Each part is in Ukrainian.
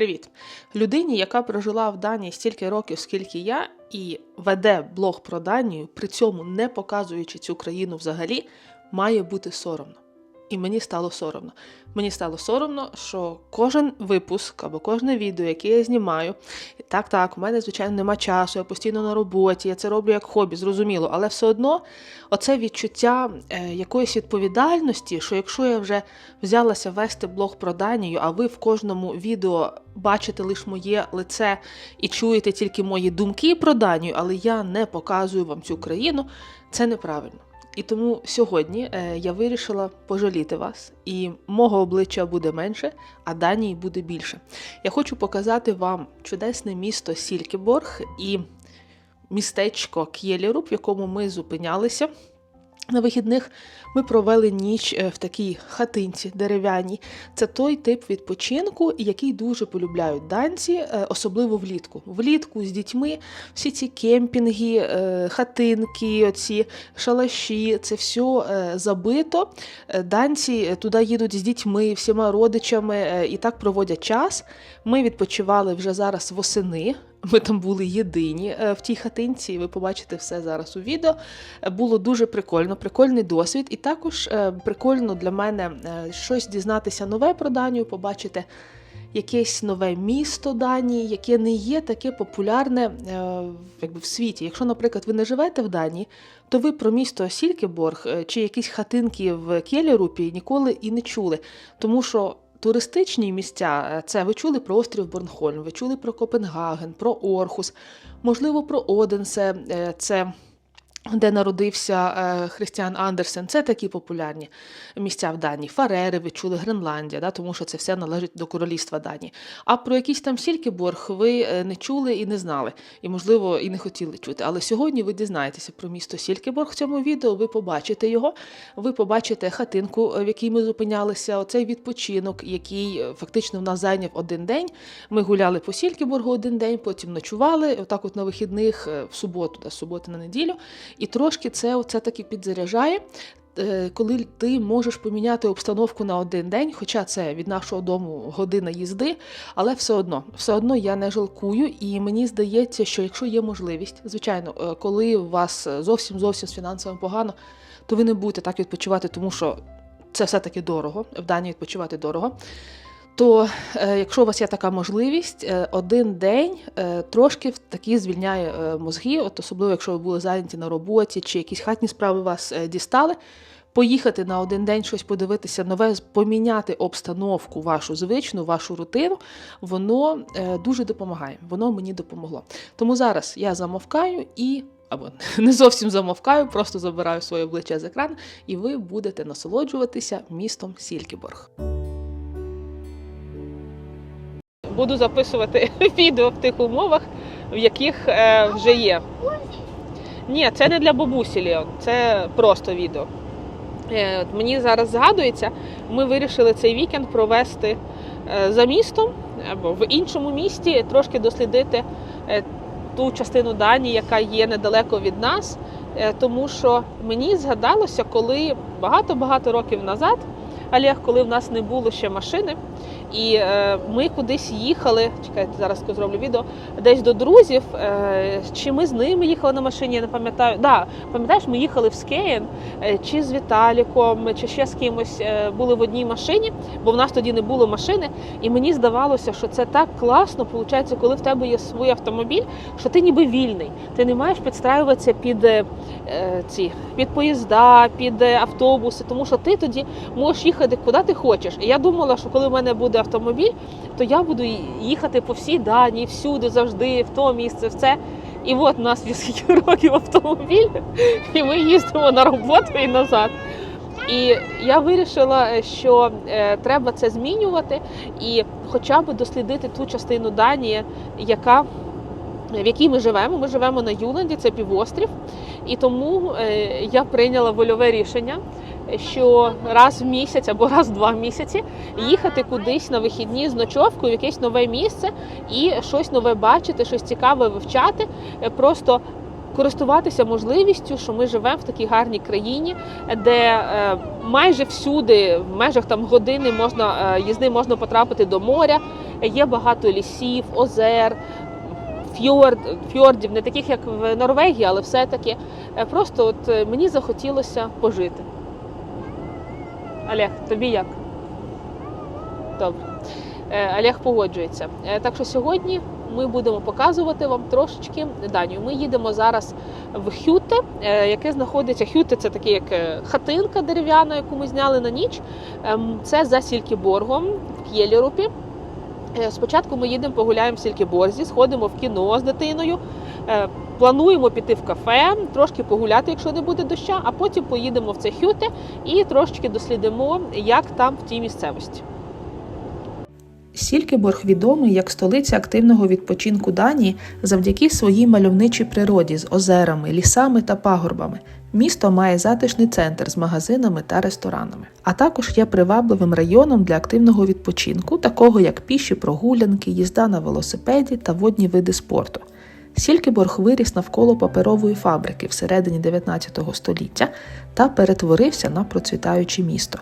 Привіт! Людині, яка прожила в Данії стільки років, скільки я, і веде блог про Данію, при цьому не показуючи цю країну взагалі, має бути соромно. І мені стало соромно. Мені стало соромно, що кожен випуск або кожне відео, яке я знімаю, так, так, у мене, звичайно, нема часу, я постійно на роботі, я це роблю як хобі, зрозуміло, але все одно оце відчуття е, якоїсь відповідальності, що якщо я вже взялася вести блог про Данію, а ви в кожному відео бачите лише моє лице і чуєте тільки мої думки про Данію, але я не показую вам цю країну, це неправильно. І тому сьогодні е, я вирішила пожаліти вас, і мого обличчя буде менше, а Данії буде більше. Я хочу показати вам чудесне місто Сількіборг і містечко К'єлєруб, в якому ми зупинялися. На вихідних ми провели ніч е, в такій хатинці дерев'яній. Це той тип відпочинку, який дуже полюбляють данці, е, особливо влітку. Влітку з дітьми всі ці кемпінги, е, хатинки, оці шалаші, це все забито. Данці туди їдуть з дітьми, всіма родичами і так проводять час. Ми відпочивали вже зараз восени. Ми там були єдині е, в тій хатинці, і ви побачите все зараз у відео. Е, було дуже прикольно, прикольний досвід, і також е, прикольно для мене щось дізнатися нове про Данію, побачити якесь нове місто Данії, яке не є таке популярне якби, в світі. Якщо, наприклад, ви не живете в Данії, то ви про місто Сількеборг чи якісь хатинки в Келірупі ніколи і не чули. Тому що Туристичні місця е, це ви чули про острів Борнхольм, ви чули про Копенгаген, про Орхус, можливо, про Оденсе. Е, це де народився е, Христіан Андерсен, це такі популярні місця в Данії. Фарери, ви чули Гренландія, да, тому що це все належить до королівства Данії. А про якийсь там Сількіборг ви е, не чули і не знали, і, можливо, і не хотіли чути. Але сьогодні ви дізнаєтеся про місто Сількіборг в цьому відео, ви побачите його, ви побачите хатинку, в якій ми зупинялися, оцей відпочинок, який е, фактично в нас зайняв один день. Ми гуляли по Сількіборгу один день, потім ночували, отак от на вихідних, в суботу, да, суботи на неділю. І трошки це оце таки підзаряджає. Е, коли ти можеш поміняти обстановку на один день, хоча це від нашого дому година їзди, але все одно, все одно я не жалкую, і мені здається, що якщо є можливість, звичайно, е, коли у вас зовсім зовсім з фінансовим погано, то ви не будете так відпочивати, тому що це все-таки дорого. В Данії відпочивати дорого. То, е, якщо у вас є така можливість, е, один день е, трошки такі звільняє мозги, от особливо, якщо ви були зайняті на роботі чи якісь хатні справи вас дістали. Поїхати на один день щось подивитися, нове, поміняти обстановку, вашу звичну, вашу рутину, воно дуже допомагає. Воно мені допомогло. Тому зараз я замовкаю і або не зовсім замовкаю, просто забираю своє обличчя з екрану, і ви будете насолоджуватися містом Сількіборг буду записувати відео в тих умовах, в яких е, вже є. Ні, це не для бабусі Леон, це просто відео. Е, мені зараз згадується, ми вирішили цей вікенд провести е, за містом або в іншому місті, трошки дослідити ту частину Данії, яка є недалеко від нас. Тому що мені згадалося, коли багато-багато років назад, Олег, коли в нас не було ще машини, і е, ми кудись їхали. Чекайте, зараз зроблю відео, десь до друзів. Е, чи ми з ними їхали на машині? Я не пам'ятаю. Да, пам'ятаєш, ми їхали в Скеєн, е, чи з Віталіком, чи ще з кимось е, були в одній машині, бо в нас тоді не було машини. І мені здавалося, що це так класно, виходить, коли в тебе є свій автомобіль, що ти ніби вільний. Ти не маєш підстраюватися під е, ці під поїзда, під автобуси, тому що ти тоді можеш їхати куди ти хочеш. І я думала, що коли в мене буде автомобіль, то я буду їхати по всій Данії, всюди, завжди, в то місце, в це. І от у нас скільки років автомобіль, і ми їздимо на роботу і назад. І я вирішила, що е, треба це змінювати і хоча б дослідити ту частину Данії, яка в якій ми живемо. Ми живемо на Юленді, це півострів, і тому е, я прийняла вольове рішення що раз в місяць або раз в два місяці їхати кудись на вихідні з ночовкою в якесь нове місце і щось нове бачити, щось цікаве вивчати. Е, просто користуватися можливістю, що ми живемо в такій гарній країні, де е, майже всюди, в межах там години можна е, їзди можна потрапити до моря. Є багато лісів, озер, фьорд, фьордів, не таких як в Норвегії, але все-таки Е, просто от е, мені захотілося пожити. Олег, тобі як? Добре. Е, Олег погоджується. Так що сьогодні ми будемо показувати вам трошечки Данію. Ми їдемо зараз в Хюте, яке знаходиться. Хюте це таке як хатинка дерев'яна, яку ми зняли на ніч. Ем, Це за Сількіборгом в Кєлірупі. Е, Спочатку ми їдемо погуляємо в Сількіборзі, сходимо в кіно з дитиною. Е, Плануємо піти в кафе, трошки погуляти, якщо не буде доща, а потім поїдемо в це хюте і трошечки дослідимо, як там в тій місцевості. Сількеборг відомий як столиця активного відпочинку Данії завдяки своїй мальовничій природі з озерами, лісами та пагорбами. Місто має затишний центр з магазинами та ресторанами, а також є привабливим районом для активного відпочинку, такого як піші прогулянки, їзда на велосипеді та водні види спорту. Сількеборг виріс навколо паперової фабрики всередині 19 століття та перетворився на процвітаюче місто.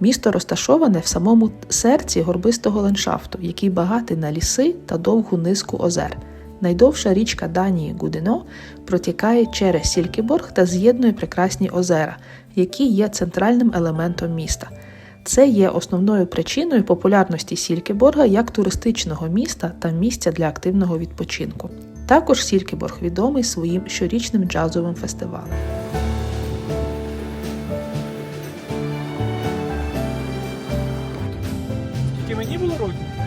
Місто розташоване в самому серці горбистого ландшафту, який багатий на ліси та довгу низку озер. Найдовша річка Данії Гудино протікає через Сількіборг та з'єднує прекрасні озера, які є центральним елементом міста. Це є основною причиною популярності Сількіборга як туристичного міста та місця для активного відпочинку. Також Сількіборг відомий своїм щорічним джазовим фестивалем. Мені було років?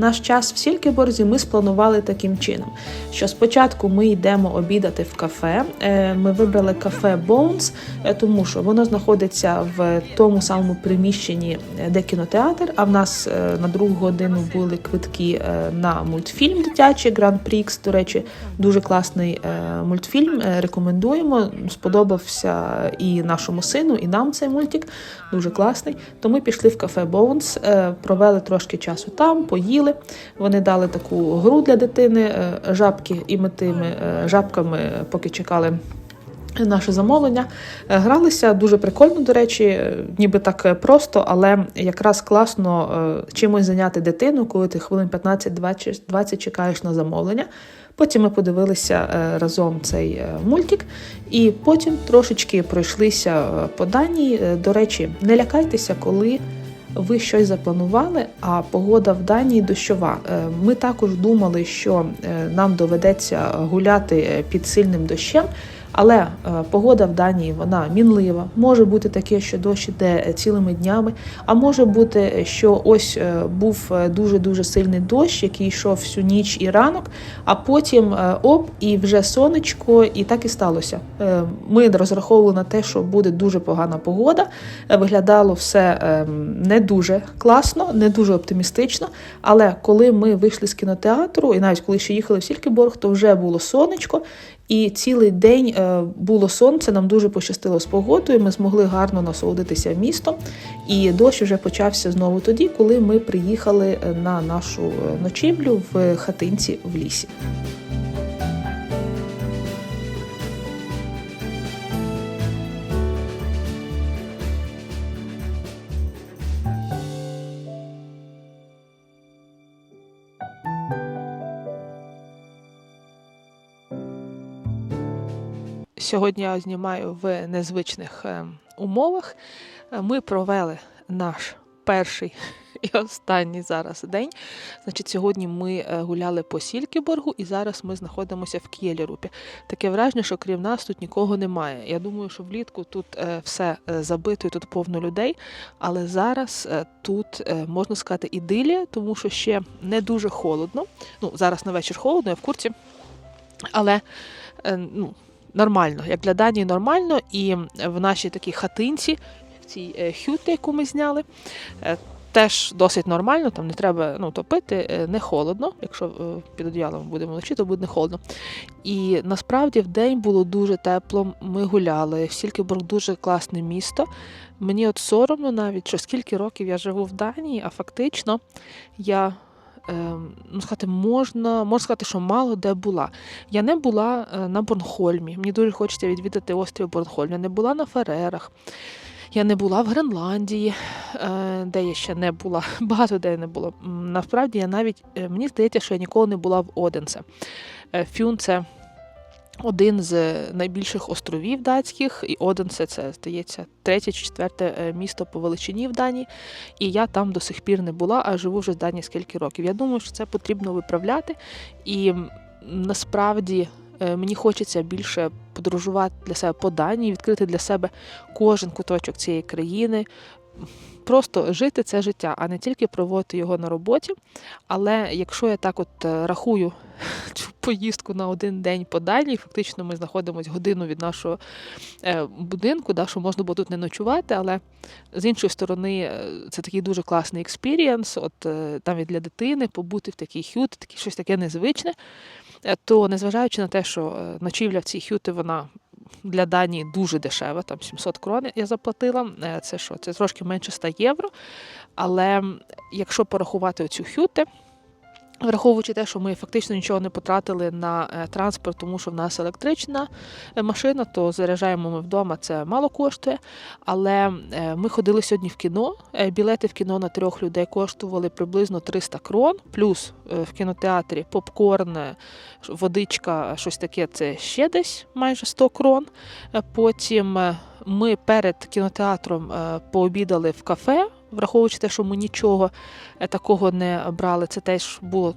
Наш час в Сількіборзі ми спланували таким чином, що спочатку ми йдемо обідати в кафе. Е, Ми вибрали кафе Bones, е, тому що воно знаходиться в тому самому приміщенні, е, де кінотеатр. А в нас на другу годину були квитки на мультфільм дитячий Prix. До речі, дуже класний мультфільм. Рекомендуємо. Сподобався і нашому сину, і нам цей мультик. Дуже класний. То ми пішли в кафе Bones, провели трошки часу там, поїли. Вони дали таку гру для дитини, е, жабки, і ми тими е, жабками, поки чекали. Наше замовлення Е, гралися дуже прикольно, до речі, ніби так просто, але якраз класно чимось зайняти дитину, коли ти хвилин 15-20 чекаєш на замовлення. Потім ми подивилися разом цей мультик, і потім трошечки пройшлися по Данії. До речі, не лякайтеся, коли ви щось запланували, а погода в Данії дощова. Е, Ми також думали, що е, нам доведеться гуляти е, під сильним дощем. Але е, погода в Данії вона мінлива. Може бути таке, що дощ іде е, цілими днями, а може бути, що ось е, був дуже дуже сильний дощ, який йшов всю ніч і ранок, а потім е, оп, і вже сонечко, і так і сталося. Е, Ми розраховували на те, що буде дуже погана погода. Е, Виглядало все е, не дуже класно, не дуже оптимістично. Але коли ми вийшли з кінотеатру, і навіть коли ще їхали в Сількіборг, то вже було сонечко. І цілий день е, було сонце, нам дуже пощастило з погодою. Ми змогли гарно насолодитися містом. І дощ вже почався знову тоді, коли ми приїхали е, на нашу е, ночівлю в хатинці в лісі. Сьогодні я знімаю в незвичних е, умовах. Е, Ми провели наш перший і останній зараз день. Значить, сьогодні ми е, гуляли по Сількіборгу, і зараз ми знаходимося в Кєлірупі. Таке враження, що крім нас тут нікого немає. Я думаю, що влітку тут все забито, і тут повно людей. Але зараз тут можна сказати ідилія, тому що ще не дуже холодно. Ну, зараз на вечір холодно, я в курці. Але ну, нормально, як для Данії нормально, і в нашій такій хатинці, в цій е, хюті, яку ми зняли, е, теж досить нормально, там не треба ну, топити, е, не холодно. Якщо під одіялом будемо вночі, то буде не холодно. І насправді в день було дуже тепло. Ми гуляли. Сількіборг дуже класне місто. Мені от соромно навіть, що скільки років я живу в Данії, а фактично я ну, сказати, можна, можна сказати, що мало де була. Я не була е, на Борнхольмі. Мені дуже хочеться відвідати острів Борнхольм. Я не була на Ферерах. Я не була в Гренландії, е, де я ще не була. Багато де не було. Насправді я навіть е, мені здається, що я ніколи не була в Оденсе. Фюн це один з найбільших островів датських, і Оденсе це, здається, третє чи четверте е, місто по величині в Данії. І я там до сих пір не була, а живу вже в Данії скільки років. Я думаю, що це потрібно виправляти. І насправді е, мені хочеться більше подорожувати для себе по Данії, відкрити для себе кожен куточок цієї країни. Просто жити це життя, а не тільки проводити його на роботі. Але якщо я так от е, рахую цю поїздку на один день по Данії, фактично ми знаходимося годину від нашого е, будинку, да, що можна було тут не ночувати, але з іншої сторони, е, це такий дуже класний експірієнс, от навіть для дитини побути в такій хют, таке щось таке незвичне. То незважаючи на те, що ночівля в цій хюти, вона для Данії дуже дешева, там 700 крон я заплатила. Е, Це що? Це трошки менше 100 євро. Але якщо порахувати оцю хюти, Враховуючи те, що ми фактично нічого не потратили на е, транспорт, тому що в нас електрична е, машина, то заряджаємо ми вдома, це мало коштує. Але е, ми ходили сьогодні в кіно. Білети в кіно на трьох людей коштували приблизно 300 крон, плюс в кінотеатрі попкорн, водичка, щось таке, це ще десь майже 100 крон. Потім ми перед кінотеатром пообідали в кафе. Враховуючи те, що ми нічого е, такого не брали, це теж було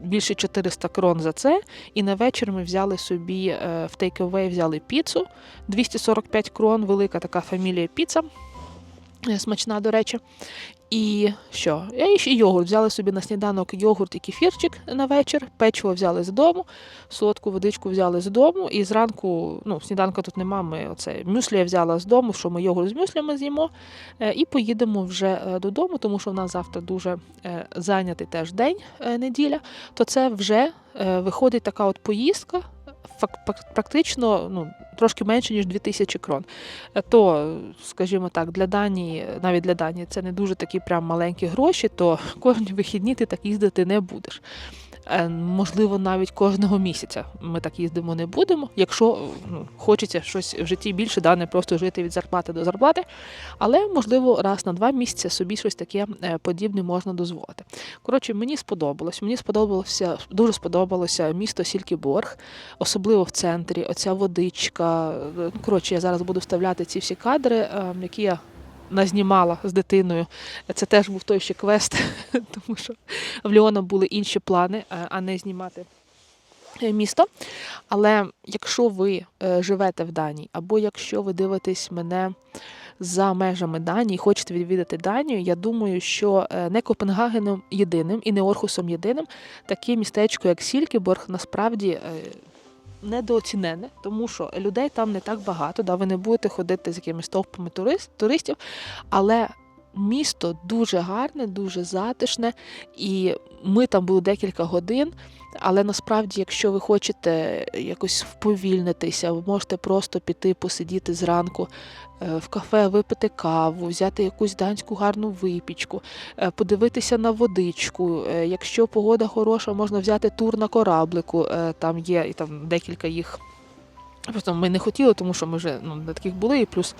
більше 400 крон за це. І на вечір ми взяли собі е, в take-away взяли піцу 245 крон, велика така фамілія піца. Е, Смачна, до речі. І що? І ще йогурт. Взяли собі на сніданок йогурт і кефірчик на вечір, печиво взяли з дому, солодку водичку взяли з дому. І зранку, ну, сніданка тут нема, ми оце мюслі я взяла з дому, що ми йогурт з мюслями з'їмо. Е, І поїдемо вже е, додому, тому що в нас завтра дуже зайнятий теж день неділя. То це вже виходить така от поїздка. Практично ну, трошки менше, ніж 2000 крон. Е, То, скажімо так, для Данії, навіть для Данії, це не дуже такі прям маленькі гроші, то кожні вихідні ти так їздити не будеш. Е, Можливо, навіть кожного місяця ми так їздимо не будемо, якщо ну, хочеться щось в житті більше, да, не просто жити від зарплати до зарплати. Але можливо раз на два місяці собі щось таке е, подібне можна дозволити. Коротше, мені сподобалось. Мені сподобалося дуже сподобалося місто Сількіборг, особливо в центрі. Оця водичка. Е, Коротше, я зараз буду вставляти ці всі кадри, е, які я назнімала з дитиною. Це теж був той ще квест, тому що в Ліона були інші плани, е, а не знімати е, місто. Але якщо ви е, живете в Данії, або якщо ви дивитесь мене за межами Данії, хочете відвідати Данію, я думаю, що не Копенгагеном єдиним і не Орхусом єдиним таке містечко, як Сількіборг, насправді. Недооцінене, тому що людей там не так багато, да, ви не будете ходити з якимись товпами турист, туристів, але місто дуже гарне, дуже затишне, і ми там були декілька годин. Але насправді, якщо ви хочете якось вповільнитися, ви можете просто піти посидіти зранку е, в кафе, випити каву, взяти якусь данську гарну випічку, е, подивитися на водичку. Е, Якщо погода хороша, можна взяти тур на кораблику. Там є і там декілька їх. Просто ми не хотіли, тому що ми вже ну, на таких були, і плюс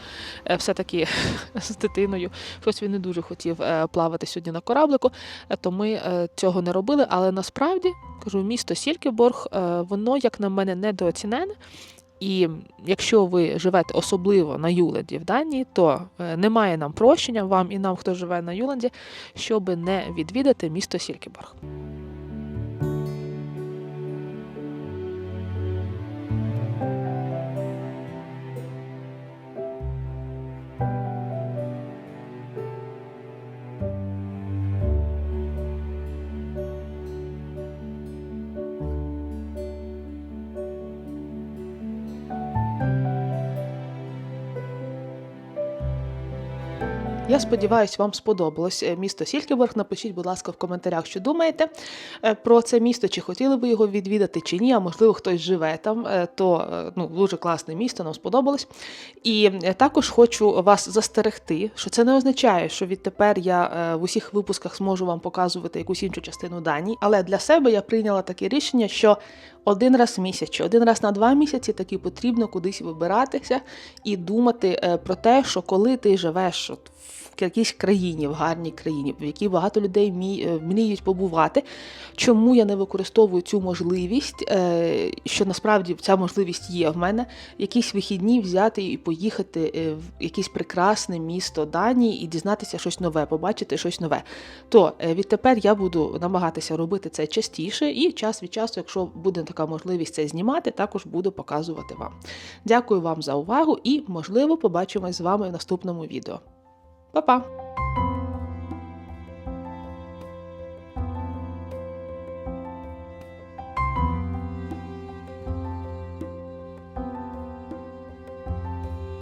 е, все-таки з дитиною хтось він не дуже хотів е, плавати сьогодні на кораблику, е, то ми цього не робили. Але насправді кажу, місто Сількіборг, воно, як на мене, недооцінене. І якщо ви живете особливо на Юленді в Данії, то немає нам прощення вам і нам, хто живе на Юленді, щоб не відвідати місто Сількіборг. Я сподіваюся, вам сподобалось е, місто Сількіборг. Напишіть, будь ласка, в коментарях, що думаєте е, про це місто, чи хотіли ви його відвідати, чи ні. А можливо, хтось живе там. е, То ну дуже класне місто, нам сподобалось. І також хочу вас застерегти, що це не означає, що відтепер я в усіх випусках зможу вам показувати якусь іншу частину Данії. Але для себе я прийняла таке рішення, що один раз в місяць, один раз на два місяці таки потрібно кудись вибиратися і думати про те, що коли ти живеш от в якійсь країні, в гарній країні, в якій багато людей е, мріють побувати, чому я не використовую цю можливість, е, що насправді ця можливість є в мене, якісь вихідні взяти і поїхати е, в якесь прекрасне місто Данії і дізнатися щось нове, побачити щось нове. То відтепер я буду намагатися робити це частіше, і час від часу, якщо буде така можливість це знімати, також буду показувати вам. Дякую вам за увагу і, можливо, побачимось з вами в наступному відео. Па-па!